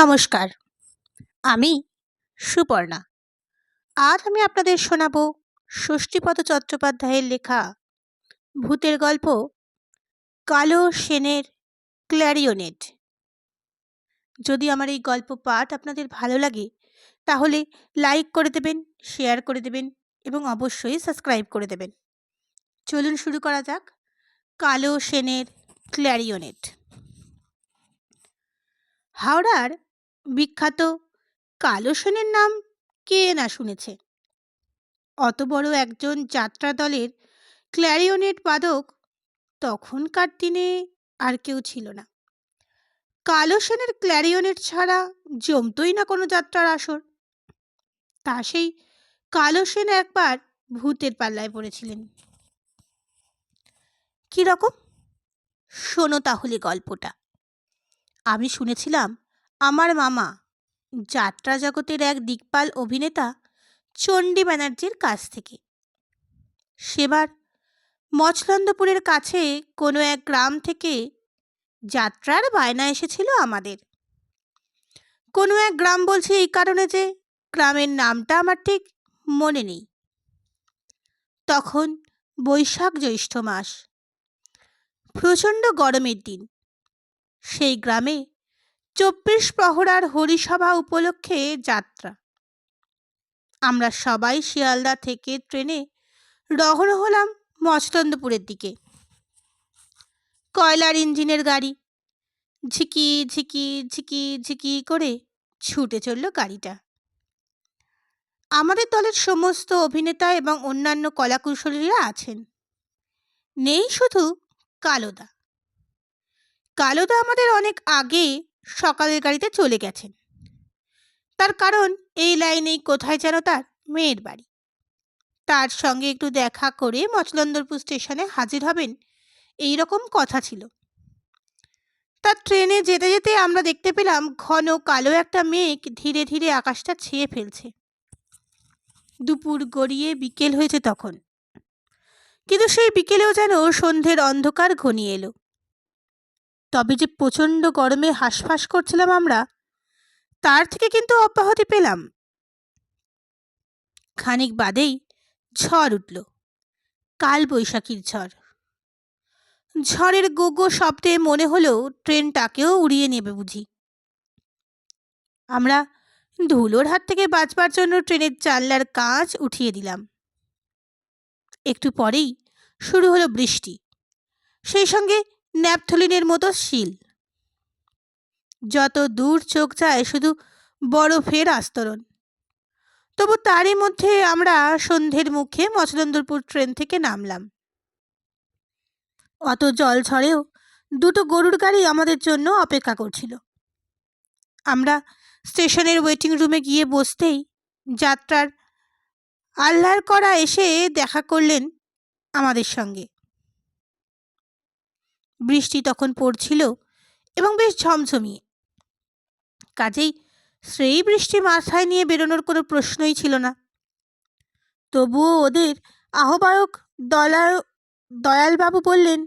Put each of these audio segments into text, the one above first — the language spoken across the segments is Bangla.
নমস্কার। আমি সুপর্ণা। আজ আমি আপনাদের শোনাব ষষ্ঠীপদ চট্টোপাধ্যায়ের লেখা ভূতের গল্প কালো সেনের ক্ল্যারিওনেট। যদি আমার এই গল্প পাঠ আপনাদের ভালো লাগে, তাহলে লাইক করে দেবেন, শেয়ার করে দেবেন এবং অবশ্যই সাবস্ক্রাইব করে দেবেন। চলুন শুরু করা যাক কালো সেনের ক্ল্যারিওনেট। হাওড়ার বিখ্যাত কালো সেনের নাম কে না শুনেছে? অত বড় একজন যাত্রা দলের ক্ল্যারিওনেট বাদক তখনকার দিনে আর কেউ ছিল না। কালো সেনের ক্ল্যারিওনেট ছাড়া জমতই না কোনো যাত্রার আসর। তা সেই কালো সেন একবার ভূতের পাল্লায় পড়েছিলেন। কীরকম শোনো তাহলে গল্পটা। আমি শুনেছিলাম আমার মামা, যাত্রা জগতের এক দিকপাল অভিনেতা চণ্ডী ব্যানার্জির কাছ থেকে। সেবার মছলন্দপুরের কাছে কোনো এক গ্রাম থেকে যাত্রার বায়না এসেছিল আমাদের। কোনো এক গ্রাম বলছি এই কারণে যে গ্রামের নামটা আমার ঠিক মনে নেই। তখন বৈশাখ জ্যৈষ্ঠ মাস। প্রচণ্ড গরমের দিন। সেই গ্রামে চব্বিশ প্রহরার হরিসভা উপলক্ষে যাত্রা। আমরা সবাই শিয়ালদা থেকে ট্রেনে রওনা হলাম মচলন্দপুরের দিকে। কয়লার ইঞ্জিনের গাড়ি। ঝিকি ঝিকি ঝিকি ঝিকি করে ছুটে চলল গাড়িটা। আমাদের দলের সমস্ত অভিনেতা এবং অন্যান্য কলাকুশলীরা আছেন। নেই শুধু কালোদা। কালোদা আমাদের অনেক আগে সকালের গাড়িতে চলে গেছেন। তার কারণ এই লাইনেই কোথায় যেন তার মেয়ের বাড়ি। তার সঙ্গে একটু দেখা করে মচলন্দরপুর স্টেশনে হাজির হবেন এই রকম কথা ছিল। তার ট্রেনে যেতে যেতে আমরা দেখতে পেলাম ঘন কালো একটা মেঘ ধীরে ধীরে আকাশটা ছেয়ে ফেলছে। দুপুর গড়িয়ে বিকেল হয়েছে তখন। কিন্তু সেই বিকেলেও যেন সন্ধ্যের অন্ধকার ঘনিয়ে এলো। তবে যে প্রচণ্ড গরমে হাঁসফাঁস করছিলাম আমরা, তার থেকে কিন্তু অব্যাহতি পেলাম। খানিক বাদেই ঝড় উঠল কাল বৈশাখীর ঝড়। ঝড়ের গোগো শব্দে মনে হলো ট্রেনটাকেও উড়িয়ে নেবে বুঝি। আমরা ধুলোর হাত থেকে বাঁচবার জন্য ট্রেনের জানলার কাঁচ উঠিয়ে দিলাম। একটু পরেই শুরু হলো বৃষ্টি। সেই সঙ্গে ন্যাপথলিনের মতো শিল। যত দূর চোখ যায়, শুধু বরফের আস্তরণ। তবু তারই মধ্যে আমরা সন্ধ্যের মুখে মচলন্দরপুর ট্রেন থেকে নামলাম। অত জল ঝড়েও দুটো গরুর গাড়ি আমাদের জন্য অপেক্ষা করছিল। আমরা স্টেশনের ওয়েটিং রুমে গিয়ে বসতেই যাত্রার আহ্লার করা এসে দেখা করলেন আমাদের সঙ্গে। বৃষ্টি তখন পড়ছিল এবং বেশ ঝমঝমিয়ে। কাজেই সেই বৃষ্টি মাথায় নিয়ে বেরোনোর কোনো প্রশ্নই ছিল না। তবুও ওদের আহ্বায়ক দলায় দয়ালবাবু বললেন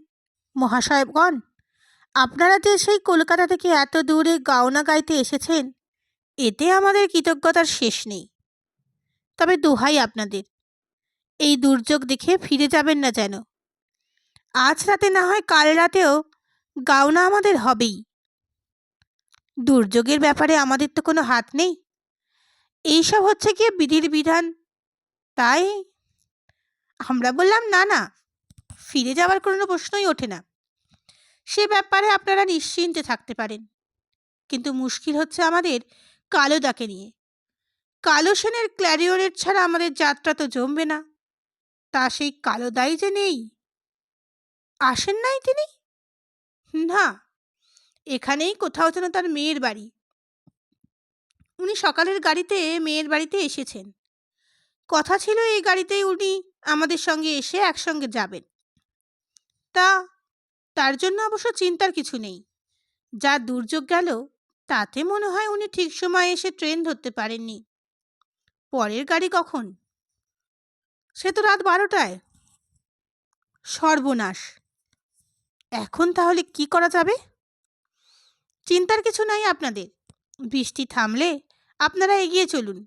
মহাশয়গণ আপনারা যে সেই কলকাতা থেকে এত দূরে গাওনা গাইতে এসেছেন, এতে আমাদের কৃতজ্ঞতার শেষ নেই। তবে দোহাই আপনাদের। এই দুর্যোগ দেখে ফিরে যাবেন না যেন। আজ রাতে না হয় কাল রাতেও গাওনা আমাদের হবেই। দুর্যোগের ব্যাপারে আমাদের তো কোনো হাত নেই। এইসব হচ্ছে গিয়ে বিধির বিধান। তাই আমরা বললাম, না না, ফিরে যাওয়ার কোনো প্রশ্নই ওঠে না। সে ব্যাপারে আপনারা নিশ্চিন্তে থাকতে পারেন। কিন্তু মুশকিল হচ্ছে আমাদের কালোদাকে নিয়ে। কালো সেনের ক্ল্যারিওনেট ছাড়া আমাদের যাত্রা তো জমবে না। তা সেই কালোদাই যে নেই। আসেন নাই তিনি? না, এখানেই কোথাও যেন তার মেয়ের বাড়ি। উনি সকালের গাড়িতে মেয়ের বাড়িতে এসেছেন। কথা ছিল এই গাড়িতেই উনি আমাদের সঙ্গে এসে একসঙ্গে যাবেন। তা, তার জন্য অবশ্য চিন্তার কিছু নেই। যা দুর্যোগ গেল, তাতে মনে হয় উনি ঠিক সময়ে এসে ট্রেন ধরতে পারেননি। পরের গাড়ি কখন? সে তো রাত বারোটায়। সর্বনাশ। এখন তাহলে কি করা যাবে? চিন্তার কিছু নাই আপনাদের। বৃষ্টি থামলে আপনারা এগিয়ে চলুন।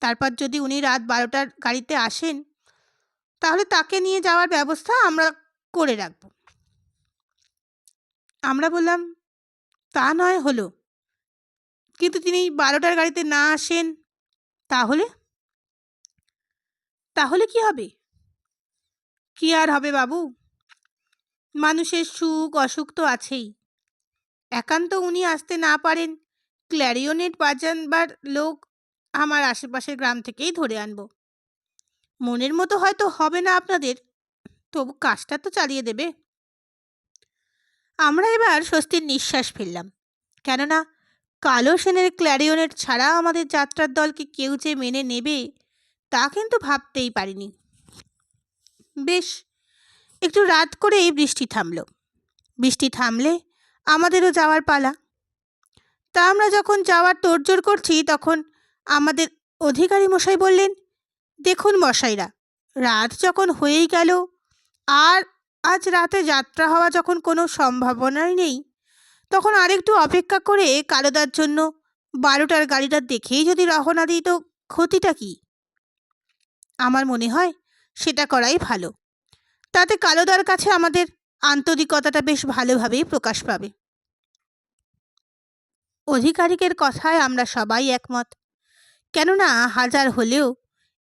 তারপর যদি উনি রাত বারোটার গাড়িতে আসেন, তাহলে তাকে নিয়ে যাওয়ার ব্যবস্থা আমরা করে রাখব। আমরা বললাম, তা নয়, হলো। কিন্তু তিনি বারোটার গাড়িতে না আসেন, তাহলে? তাহলে কি হবে? কি আর হবে বাবু? মানুষের সুখ, অসুখ তো আছেই। একান্ত উনি আসতে না পারেন, ক্ল্যারিওনেট বাজানবার লোক আমার আশেপাশের গ্রাম থেকেই ধরে আনব। মনের মতো হয়তো হবে না আপনাদের, তবু কাজটা তো চালিয়ে দেবে। আমরা এবার স্বস্তির নিঃশ্বাস ফেললাম, কেননা কালো সেনের ক্ল্যারিওনেট ছাড়া আমাদের যাত্রার দলকে কেউ যে মেনে নেবে, তা কিন্তু ভাবতেই পারিনি। বেশ একটু রাত করেই বৃষ্টি থামল। বৃষ্টি থামলে আমাদেরও যাওয়ার পালা। তা আমরা যখন যাওয়ার তোড়জোড় করছি, তখন আমাদের অধিকারী মশাই বললেন, দেখুন মশাইরা, রাত যখন হয়েই গেল, আর আজ রাতে যাত্রা হওয়া যখন কোনো সম্ভাবনাই নেই, তখন আরেকটু অপেক্ষা করে কালোদার জন্য বারোটার গাড়িটা দেখেই যদি রওনা দিই, তো ক্ষতিটা কি? আমার মনে হয় সেটা করাই ভালো। তাতে কালোদার কাছে আমাদের আন্তরিকতাটা বেশ ভালোভাবেই প্রকাশ পাবে। অধিকারিকের কথায় আমরা সবাই একমত। কেননা হাজার হলেও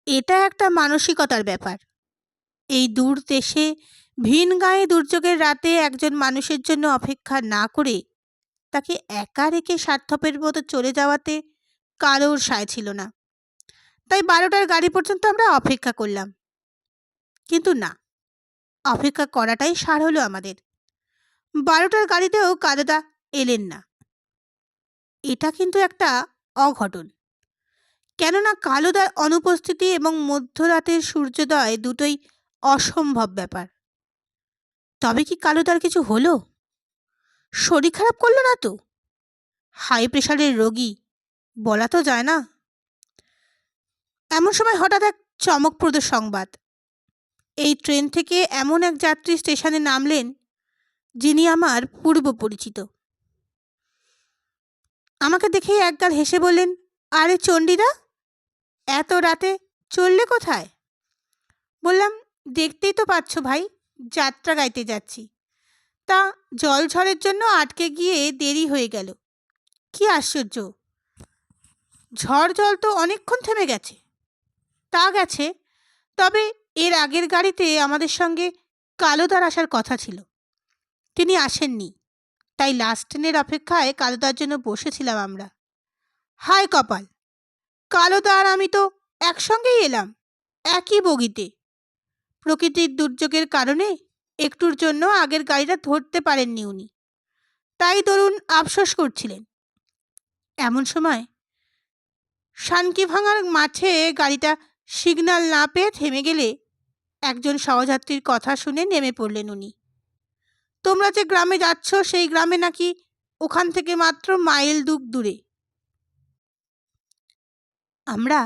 এটা একটা মানসিকতার ব্যাপার। এই দূর দেশে ভিন গায়ে দুর্যোগের রাতে একজন মানুষের জন্য অপেক্ষা না করে তাকে একা রেখে স্বার্থপের মতো চলে যাওয়াতে কারোর সায় ছিল না। তাই বারোটার গাড়ি পর্যন্ত আমরা অপেক্ষা করলাম। কিন্তু না অপেক্ষা করাটাই সার হলো আমাদের। বারোটার গাড়িতেও কাদা এলেন না। এটা কিন্তু একটা অঘটন। কেননা কালোদার অনুপস্থিতি এবং মধ্যরাতের সূর্যোদয় দুটোই অসম্ভব ব্যাপার। তবে কি কালোদার কিছু হলো? শরীর খারাপ করল না তো? হাই প্রেশারের রোগী, বলা তো যায় না। এমন সময় হঠাৎ এক চমকপ্রদ সংবাদ। এই ট্রেন থেকে এমন এক যাত্রী স্টেশনে নামলেন, যিনি আমার পূর্ব পরিচিত। আমাকে দেখেই একগাল হেসে বললেন, আরে চণ্ডীদা, এত রাতে চললে কোথায়? বললাম, দেখতেই তো পাচ্ছ ভাই, যাত্রা গাইতে যাচ্ছি। তা জল ঝড়ের জন্য আটকে গিয়ে দেরি হয়ে গেল। কি আশ্চর্য! ঝড় জল তো অনেকক্ষণ থেমে গেছে। তা গেছে, তবে এর আগের গাড়িতে আমাদের সঙ্গে কালোদার আসার কথা ছিল। তিনি আসেননি। তাই লাস্ট ট্রেনের অপেক্ষায় কালোদার জন্য বসেছিলাম আমরা। হায় কপাল! কালোদা আর আমি তো একসঙ্গেই এলাম, একই বগিতে। প্রকৃতির দুর্যোগের কারণে একটুর জন্য আগের গাড়িটা ধরতে পারেননি উনি। তাই ধরুন আফসোস করছিলেন। এমন সময় শানকি ভাঙার মাঠে গাড়িটা সিগন্যাল না পেয়ে থেমে গেলে একজন সহযাত্রীর কথা শুনে নেমে পড়লেন উনি। তোমরা যে গ্রামে যাচ্ছ, সেই গ্রামে নাকি ওখান থেকে মাত্র মাইল দুক দূরে। আমরা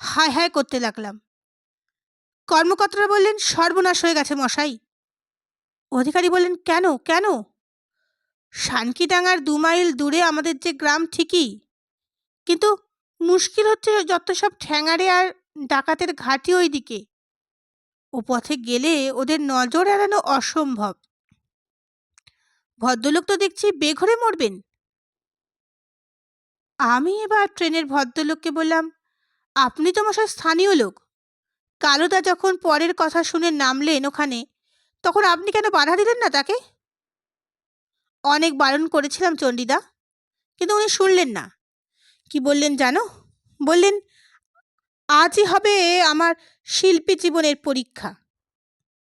হায় হায় করতে লাগলাম। কর্মকর্তারা বললেন, সর্বনাশ হয়ে গেছে মশাই। অধিকারী বললেন, কেন কেন? শানকিডাঙ্গার দু মাইল দূরে আমাদের যে গ্রাম ঠিকই, কিন্তু মুশকিল হচ্ছে যত সব ঠ্যাঙারে আর ডাকাতের ঘাঁটি ওই দিকে ও পথে গেলে ওদের নজর এড়ানো অসম্ভব। ভদ্রলোক তো দেখছি বেঘরে মরবেন। আমি এবার ট্রেনের ভদ্রলোককে বললাম, আপনি তো মশাই স্থানীয় লোক। কালোদা যখন পরের কথা শুনে নামলেন ওখানে, তখন আপনি কেন বাধা দিলেন না তাকে? অনেক বারণ করেছিলাম চণ্ডীদা, কিন্তু উনি শুনলেন না। কি বললেন জানো? বললেন আজই হবে আমার শিল্পী জীবনের পরীক্ষা।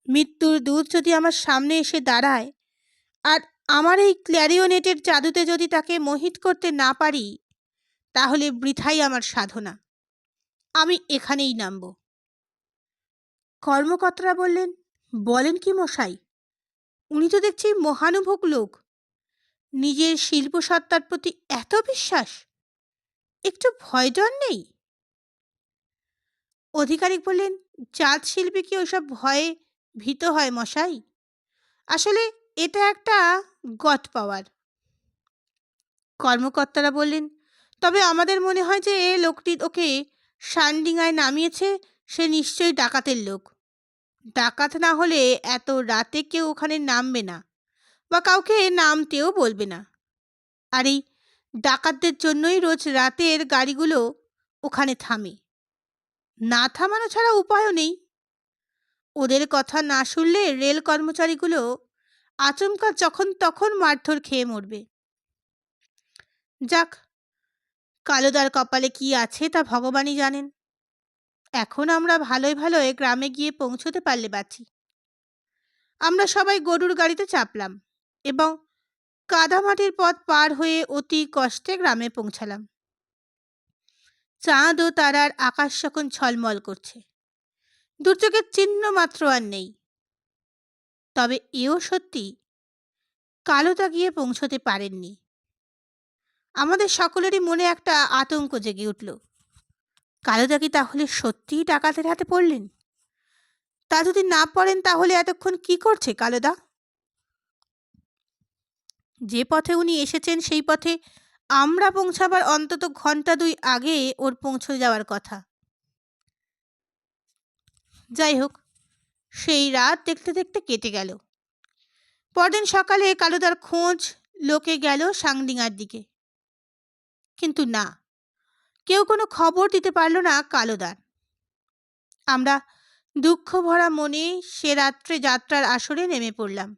মৃত্যুর দূত যদি আমার সামনে এসে দাঁড়ায়, আর আমার এই ক্ল্যারিওনেটের জাদুতে যদি তাকে মোহিত করতে না পারি, তাহলে বৃথাই আমার সাধনা। আমি এখানেই নামব। কর্মকর্তারা বললেন, বলেন কি মশাই, উনি তো দেখছি মহানুভোগ লোক। নিজের শিল্পসত্তার প্রতি এত বিশ্বাস, একটু ভয় নেই? অধিকারিক বললেন জাত শিল্পী কি ওইসব ভয়ে ভীত হয় মশাই? আসলে এটা একটা গট পাওয়ার। কর্মকর্তারা বললেন, তবে আমাদের মনে হয় যে এ লোকটি ওকে সানডিঙায় নামিয়েছে, সে নিশ্চয়ই ডাকাতের লোক। ডাকাত না হলে এত রাতে কেউ ওখানে নামবে না বা কাউকে নামতেও বলবে না। আর এই ডাকাতদের জন্যই রোজ রাতের গাড়িগুলো ওখানে থামে। না থামানো ছাড়া উপায়ও নেই। ওদের কথা না শুনলে রেল কর্মচারীগুলো আচমকা যখন তখন মারধর খেয়ে মরবে। যাক, কালোদার কপালে কি আছে তা ভগবানই জানেন। এখন আমরা ভালোই ভালোই গ্রামে গিয়ে পৌঁছতে পারলে বাঁচি। আমরা সবাই গরুর গাড়িতে চাপলাম এবং কাদামাটির পথ পার হয়ে অতি কষ্টে গ্রামে পৌঁছালাম। চাঁদ ও তারার আকাশ যখন ঝলমল করছে। দুর্যোগের চিহ্ন মাত্র আর নেই। তবে এও সত্যি কালোদা গিয়ে পৌঁছতে পারেননি। আমাদের সকলেরই মনে একটা আতঙ্ক জেগে উঠল। কালোদা কি তাহলে সত্যিই ডাকাতের হাতে পড়লেন? তা যদি না পড়েন তাহলে এতক্ষণ কি করছে কালোদা যে পথে উনি এসেছেন সেই পথে আমরা পৌঁছাবার অন্তত ঘণ্টা দুই আগে ওর পৌঁছে যাওয়ার কথা। যাই হোক, সেই রাত দেখতে দেখতে কেটে গেল। পরদিন সকালে কালোদার খোঁজ লোকে গেল সাংডিঙার দিকে। কিন্তু না, কেউ কোনো খবর দিতে পারল না কালোদার। আমরা দুঃখ ভরা মনে সে রাত্রে যাত্রার আসরে নেমে পড়লাম।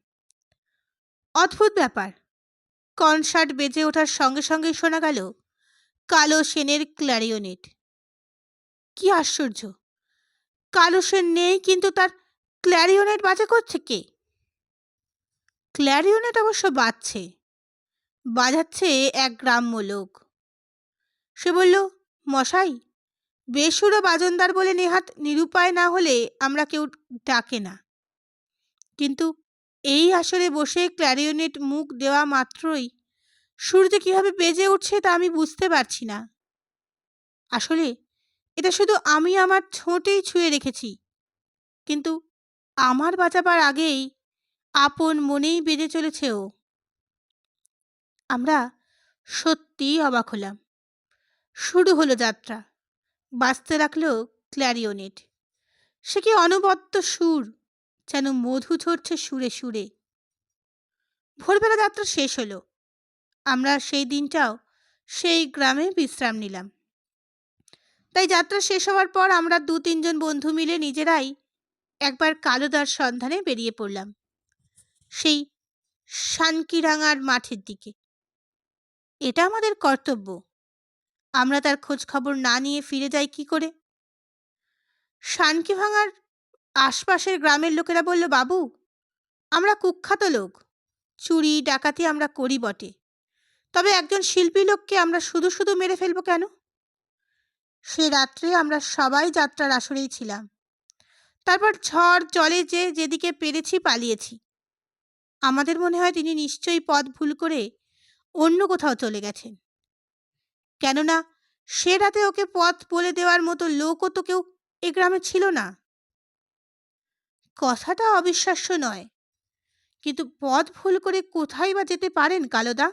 অদ্ভুত ব্যাপার কনসার্ট বেজে ওঠার সঙ্গে সঙ্গেই শোনা গেল কালো সেনের ক্ল্যারিওনেট কি আশ্চর্য! কালো সেন নেই, কিন্তু তার ক্ল্যারিওনেট বাজে করছে কে ক্ল্যারিওনেট অবশ্য বাজছে, বাজাচ্ছে এক গ্রাম্য লোক। সে বলল, মশাই, বেসুরো বাজনদার বলে নেহাত নিরুপায় না হলে আমরা কেউ ডাকে না। কিন্তু এই আসরে বসে ক্ল্যারিওনেট মুখ দেওয়া মাত্রই সূর্য কীভাবে বেজে উঠছে তা আমি বুঝতে পারছি না। আসলে এটা শুধু আমি আমার ছোঁটেই ছুঁয়ে রেখেছি, কিন্তু আমার বাঁচাবার আগেই আপন মনেই বেজে চলেছে ও। আমরা সত্যিই অবাক হলাম। শুরু হলো যাত্রা, বাঁচতে রাখল ক্ল্যারিওনেট সে কি অনবদ্য সুর? যেন মধু ঝরছে সুরে সুরে। ভোরবেলা যাত্রা শেষ হলো। আমরা সেই দিনটাও সেই গ্রামে বিশ্রাম নিলাম। তাই যাত্রা শেষ হওয়ার পর আমরা দু তিনজন বন্ধু মিলে নিজেরাই একবার কালোদার সন্ধানে বেরিয়ে পড়লাম। সেই শানকিরাঙার মাঠের দিকে। এটা আমাদের কর্তব্য। আমরা তার খোঁজ খবর না নিয়ে ফিরে যাই কি করে? শানকি ভাঙার আশপাশের গ্রামের লোকেরা বলল, বাবু, আমরা কুখ্যাত লোক। চুরি, ডাকাতি আমরা করি বটে। তবে একজন শিল্পী লোককে আমরা শুধু শুধু মেরে ফেলব কেন? সে রাত্রে আমরা সবাই যাত্রার আসরেই ছিলাম। তারপর ঝড়, জলে যে যেদিকে পেরেছি পালিয়েছি। আমাদের মনে হয় তিনি নিশ্চয়ই পথ ভুল করে অন্য কোথাও চলে গেছেন। কেননা সে রাতে ওকে পথ বলে দেওয়ার মতো লোকও তো কেউ এ গ্রামে ছিল না। কথাটা অবিশ্বাস্য নয়। কিন্তু পথ ভুল করে কোথায় বা যেতে পারেন কালোদা?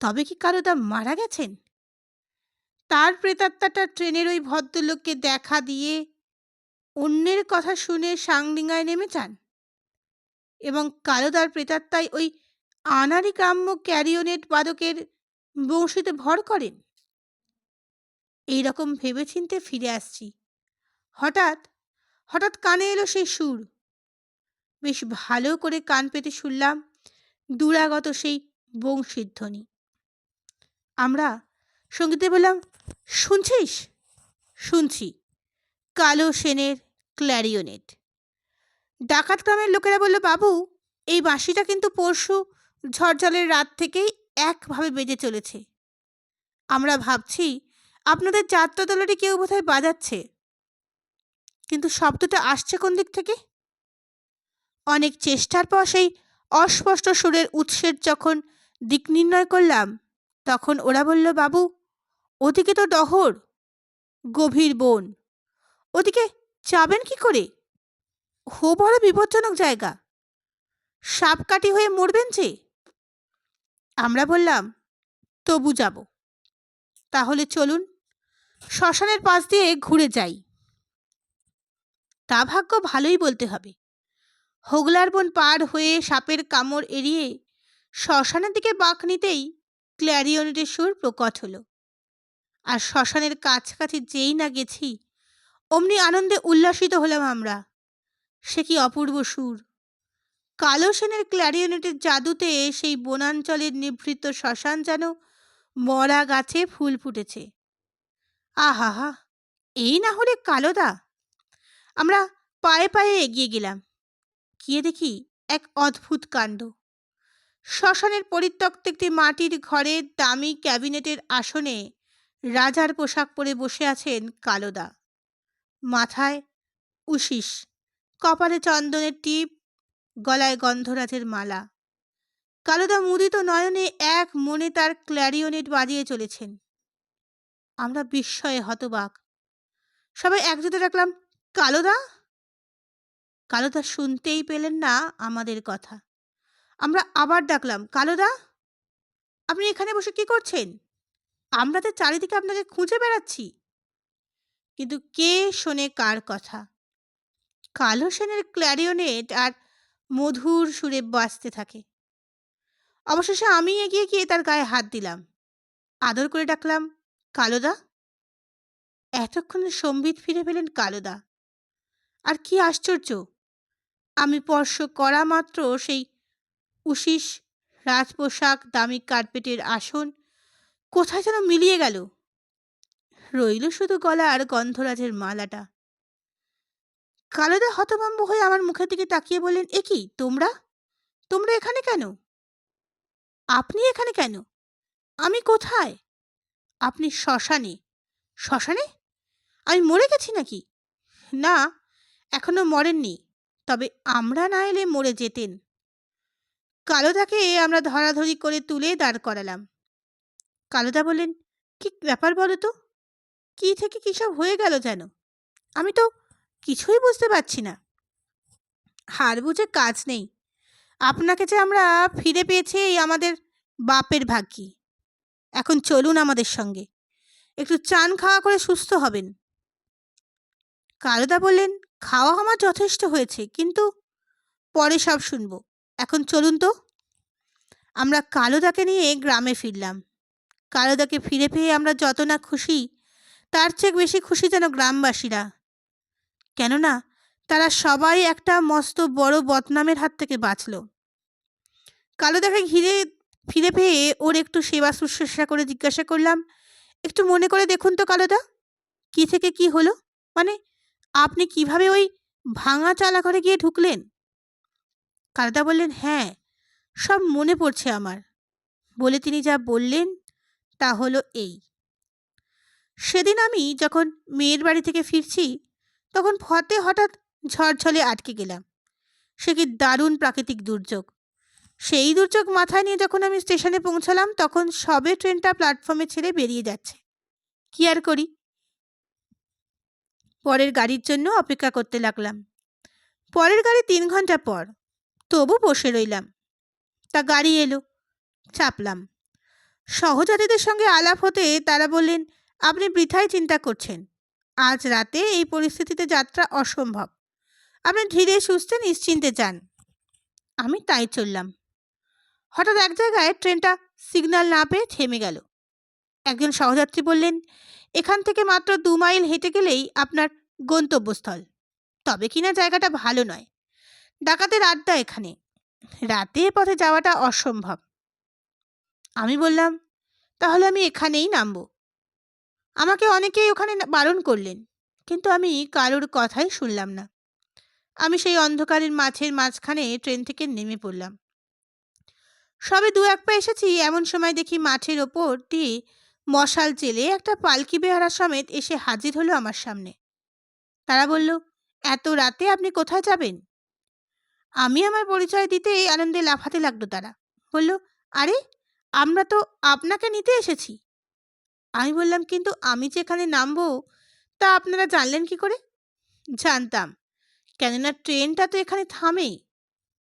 তবে কি কালোদা মারা গেছেন? তার প্রেতাত্মাটা ট্রেনের ওই ভদ্রলোককে দেখা দিয়ে অন্যের কথা শুনে সাংডিঙায় নেমে যান। এবং কালোদার প্রেতাত্মায় ওই আনারি গ্রাম্য ক্যারিওনেট বাদকের বংশীতে ভর করেন। এই রকম ভেবেচিন্তে ফিরে আসছি। হঠাৎ হঠাৎ কানে এলো সেই সুর। বেশ ভালো করে কান পেতে শুনলাম, দূরাগত সেই বংশীর ধ্বনি। আমরা সঙ্গীতে বললাম, শুনছিস? শুনছি, কালো সেনের ক্ল্যারিওনেট। ডাকাত গ্রামের লোকেরা বলল, বাবু, এই বাঁশিটা কিন্তু পরশু ঝড়ঝলের রাত থেকেই একভাবে বেজে চলেছে। আমরা ভাবছি আপনাদের যাত্রা দলেরই কেউ বোধহয় বাজাচ্ছে। কিন্তু শব্দটা আসছে কোন দিক থেকে? অনেক চেষ্টার পর সেই অস্পষ্ট সুরের উৎসের যখন দিক নির্ণয় করলাম, তখন ওরা বলল, বাবু, ওদিকে তো ডহর, গভীর বন। ওদিকে যাবেন কি করে? হো, বড় বিপজ্জনক জায়গা। সাপকাঠি হয়ে মরবেন যে? আমরা বললাম, তবু যাব। তাহলে চলুন, শ্মশানের পাশ দিয়ে ঘুরে যাই। তা ভাগ্য ভালোই বলতে হবে। হোগলার বন পার হয়ে সাপের কামড় এড়িয়ে শ্মশানের দিকে বাঁক নিতেই ক্ল্যারিয়নেটের সুর প্রকট হলো। আর শ্মশানের কাছাকাছি যেই না গেছি, অমনি আনন্দে উল্লাসিত হলাম আমরা। সে কি অপূর্ব সুর। কালো সেনের ক্ল্যারিয়নেটের জাদুতে সেই বনাঞ্চলের নিভৃত শ্মশান যেন মরা গাছে ফুল ফুটেছে। আহাহা, এই না হলে কালোদা আমরা পায়ে পায়ে এগিয়ে গেলাম। গিয়ে দেখি এক অদ্ভুত কাণ্ড। শ্মশানের পরিত্যক্ত একটি মাটির ঘরে দামি ক্যাবিনেটের আসনে রাজার পোশাক পরে বসে আছেন কালোদা। মাথায় উশিস, কপালে চন্দনের টিপ, গলায় গন্ধরাজের মালা। কালোদা মুদিত নয়নে এক মনে তার ক্ল্যারিওনেট বাজিয়ে চলেছেন। আমরা বিস্ময়ে হতবাক। সবাই একজোটে রাখলাম কালোদা কালোদা শুনতেই পেলেন না আমাদের কথা। আমরা আবার ডাকলাম কালোদা আপনি এখানে বসে কি করছেন? আমরা তো চারিদিকে আপনাকে খুঁজে বেড়াচ্ছি। কিন্তু কে শোনে কার কথা? কালো সেনের ক্ল্যারিওনেট আর মধুর সুরে বাজতে থাকে। অবশেষে আমি এগিয়ে গিয়ে তার গায়ে হাত দিলাম। আদর করে ডাকলাম কালোদা এতক্ষণে সম্বিত ফিরে পেলেন কালোদা আর কি আশ্চর্য। আমি স্পর্শ করা মাত্র সেই উশিস রাজপোশাক দামি কার্পেটের আসন কোথায় যেন মিলিয়ে গেল। রইল শুধু গলার গন্ধরাজের মালাটা। কালোদা হতভম্ব হয়ে আমার মুখের দিকে তাকিয়ে বললেন, এ কি, তোমরা? তোমরা এখানে কেন? আপনি এখানে কেন? আমি কোথায়? আপনি শ্মশানে। শ্মশানে? আমি মরে গেছি নাকি? না এখনও মরেননি, তবে আমরা না এলে মরে যেতেন। কালোদাকে আমরা ধরাধরি করে তুলে দাঁড় করালাম। কালোদা বললেন, কি ব্যাপার বলো তো? কী থেকে কী সব হয়ে গেল যেন? আমি তো কিছুই বুঝতে পারছি না। হার বুঝে কাজ নেই। আপনাকে যে আমরা ফিরে পেয়েছি এই আমাদের বাপের ভাগ্যি। এখন চলুন আমাদের সঙ্গে। একটু চান খাওয়া করে সুস্থ হবেন। কালোদা বললেন, খাওয়া আমার যথেষ্ট হয়েছে, কিন্তু পরে সব শুনব। এখন চলুন তো। আমরা কালোদাকে নিয়ে গ্রামে ফিরলাম। কালোদাকে ফিরে পেয়ে আমরা যত না খুশি, তার চেয়ে বেশি খুশি যেন গ্রামবাসীরা। কেননা, তারা সবাই একটা মস্ত বড় বদনামের হাত থেকে বাঁচল। কালোদাকে ঘিরে, ফিরে পেয়ে ওর একটু সেবা শুশ্রূষা করে জিজ্ঞাসা করলাম, একটু মনে করে দেখুন তো কালোদা, কি থেকে কি হলো? মানে আপনি কীভাবে ওই ভাঙা চালাঘরে গিয়ে ঢুকলেন? কালোদা বললেন হ্যাঁ সব মনে পড়ছে আমার। বলে তিনি যা বললেন, তা হলো এই। সেদিন আমি যখন মেয়ের বাড়ি থেকে ফিরছি, তখন ফতে হঠাৎ ঝড়ঝলে আটকে গেলাম। সে কি দারুণ প্রাকৃতিক দুর্যোগ। সেই দুর্যোগ মাথায় নিয়ে যখন আমি স্টেশনে পৌঁছালাম, তখন সবে ট্রেনটা প্ল্যাটফর্মে ছেড়ে বেরিয়ে যাচ্ছে। কি আর করি? পরের গাড়ির জন্য অপেক্ষা করতে লাগলাম। পরের গাড়ি তিন ঘণ্টা পর। তবু বসে রইলাম। তা গাড়ি এলো। চাপলাম। সহযাত্রীদের সঙ্গে আলাপ হতে তারা বললেন, আপনি বৃথায় চিন্তা করছেন। আজ রাতে এই পরিস্থিতিতে যাত্রা অসম্ভব। আপনি ধীরে সুস্থে নিশ্চিন্তে যান। আমি তাই চললাম। হঠাৎ এক জায়গায় ট্রেনটা সিগন্যাল না পেয়ে থেমে গেল। একজন সহযাত্রী বললেন এখান থেকে মাত্র দু মাইল হেঁটে গেলেই আপনার গন্তব্যস্থল। তবে কিনা জায়গাটা ভালো নয়। ডাকাতের আড্ডা এখানে। রাতে পথে যাওয়াটা অসম্ভব। আমি বললাম, তাহলে আমি এখানেই নামবো। আমাকে অনেকেই ওখানে বারণ করলেন। কিন্তু আমি কারোর কথাই শুনলাম না। আমি সেই অন্ধকারের মাছের মাঝখানে ট্রেন থেকে নেমে পড়লাম। সবে দু এক পা এসেছি, এমন সময় দেখি মাঠের ওপর দিয়ে মশাল জেলে একটা পালকি বেহারা সমেত এসে হাজির হলো আমার সামনে। তারা বলল, এত রাতে আপনি কোথায় যাবেন? আমি আমার পরিচয় দিতে এই আনন্দে লাফাতে লাগল তারা। বলল, আরে, আমরা তো আপনাকে নিতে এসেছি। আমি বললাম, কিন্তু আমি যেখানে নামবো, তা আপনারা জানলেন কি করে? জানতাম, কেননা ট্রেনটা তো এখানে থামেই।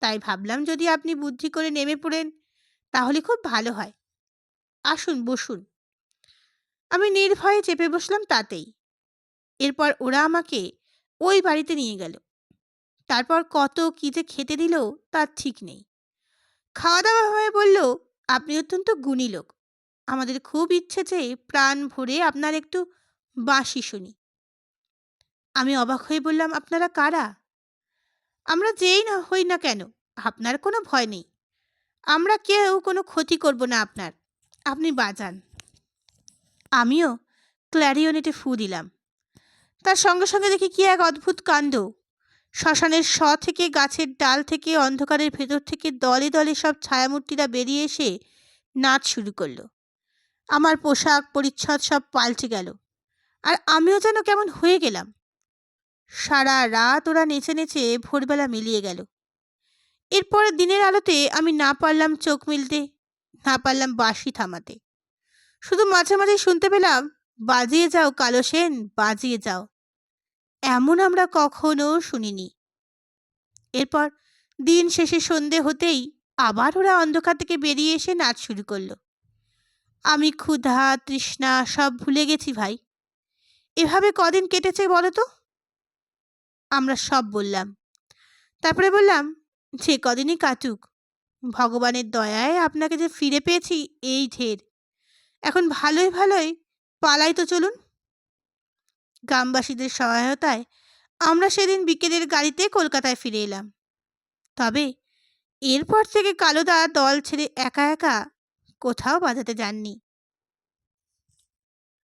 তাই ভাবলাম যদি আপনি বুদ্ধি করে নেমে পড়েন, তাহলে খুব ভালো হয়। আসুন, বসুন। আমি নির্ভয়ে চেপে বসলাম তাতেই। এরপর ওরা আমাকে ওই বাড়িতে নিয়ে গেল। তারপর কত কী যে খেতে দিল তার ঠিক নেই। খাওয়া দাওয়া হয়ে বলল, আপনি অত্যন্ত গুণী লোক। আমাদের খুব ইচ্ছে যে প্রাণ ভরে আপনার একটু বাঁশি শুনি। আমি অবাক হয়ে বললাম, আপনারা কারা? আমরা যেই না হই না কেন, আপনার কোনো ভয় নেই। আমরা কেউ কোনো ক্ষতি করব না আপনার। আপনি বাজান। আমিও ক্ল্যারিওনেটে ফু দিলাম। তার সঙ্গে সঙ্গে দেখি কি এক অদ্ভুত কাণ্ড। শ্মশানের স থেকে গাছের ডাল থেকে অন্ধকারের ভেতর থেকে দলে দলে সব ছায়ামূর্তিরা বেরিয়ে এসে নাচ শুরু করল। আমার পোশাক, পরিচ্ছদ সব পাল্টে গেল। আর আমিও যেন কেমন হয়ে গেলাম। সারা রাত ওরা নেচে নেচে ভোরবেলা মিলিয়ে গেল। এরপর দিনের আলোতে আমি না পারলাম চোখ মিলতে, না পারলাম বাঁশি থামাতে। শুধু মাঝে মাঝে শুনতে পেলাম, বাজিয়ে যাও কালো সেন, বাজিয়ে যাও। এমন আমরা কখনো শুনিনি। এরপর দিন শেষে সন্ধে হতেই আবার ওরা অন্ধকার থেকে বেরিয়ে এসে নাচ শুরু করল। আমি ক্ষুধা, তৃষ্ণা সব ভুলে গেছি ভাই। এভাবে কদিন কেটেছে বলো তো? আমরা সব বললাম। তারপরে বললাম, যে কদিনই কাটুক, ভগবানের দয়ায় আপনাকে যে ফিরে পেয়েছি, এই ঢের। এখন ভালোই ভালোই। পালাই তো চলুন। গ্রামবাসীদের সহায়তায় আমরা সেদিন বিকেলের গাড়িতে কলকাতায় ফিরে এলাম। তবে এরপর থেকে কালোদা দল ছেড়ে একা একা কোথাও বাজাতে যাননি।